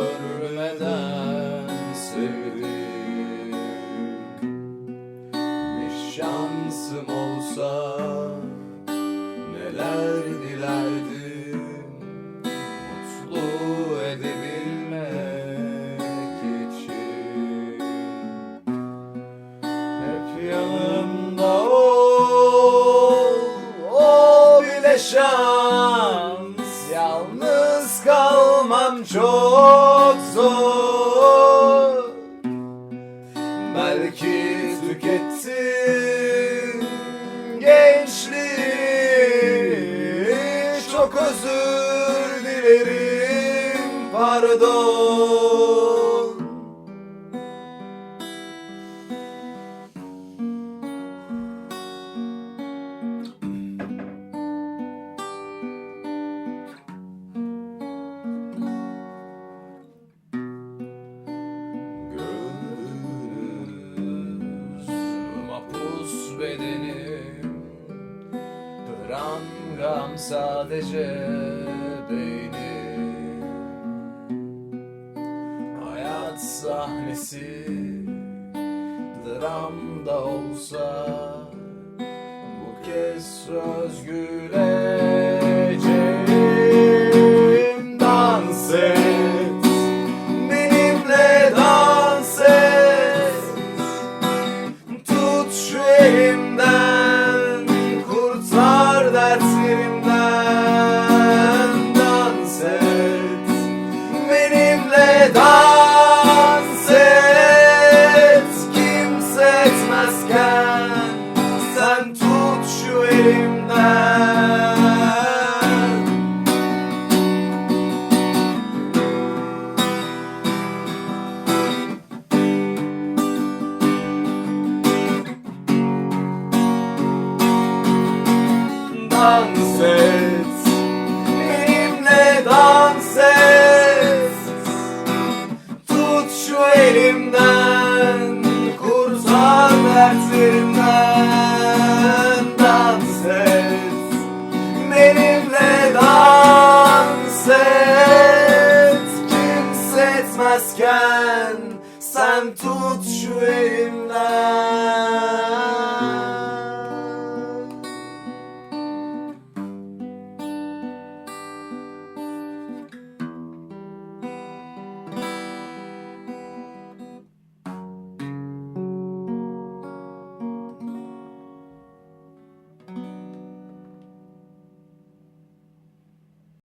görmeden sevdik Bir şansım olsa neler dilerdim? Mutlu edebilmek için. Hep yanımda ol, o bile şans. Yalnız kalmam çok Belki tükettin gençliği. Çok özür dilerim pardon bedenim. Prangram sadece beynim. Hayat sahnesi Dramda olsa Bu kez söz güler dans et Benimle dans et. Tut şu elimden Kursan dertlerimden Dans et. Benimle dans et Kimse etmezken Sen tut şu elimden.